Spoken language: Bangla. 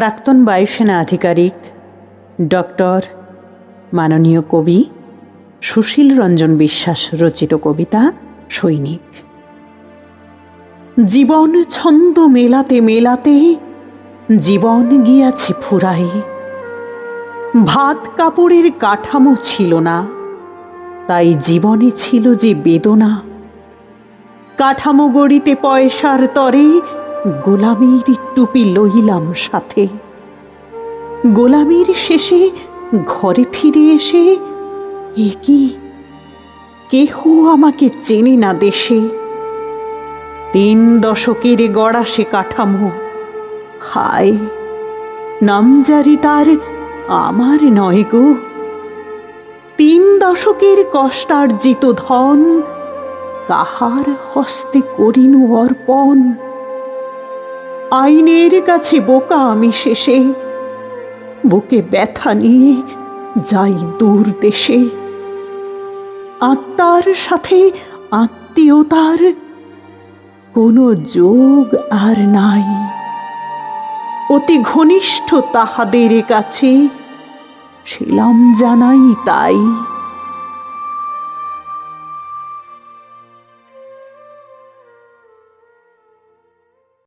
প্রাক্তন বায়ুসেনা আধিকারিক ডক্টর মাননীয় কবি সুশীল রঞ্জন বিশ্বাস রচিত কবিতা সৈনিক। জীবন ছন্দ মেলাতে মেলাতে জীবন গিয়াছে ফুরাই। ভাত কাপড়ের কাঠামো ছিল না, তাই জীবনে ছিল যে বেদনা। কাঠামো গড়িতে পয়সার তরে গোলামির টুপি লইলাম সাথে। গোলামির শেষে ঘরে ফিরে এসে, এ কি? কেহ আমাকে চেনে না দেশে? তিন দশকের গড়া সে কাঠামো। হায়, নামজারি তার আমার নয় গো। তিন দশকের কষ্টার্জিত ধন কাহার হস্তে করিনু অর্পণ? আইনের কাছে বোকা আমি শেষে। বুকে ব্যথা নিয়ে যাই দূর দেশে। আত্মার সাথে আত্মীয়তার কোনো যোগ আর নাই। অতি ঘনিষ্ঠ তাহাদের কাছে ছিলাম জানাই তাই।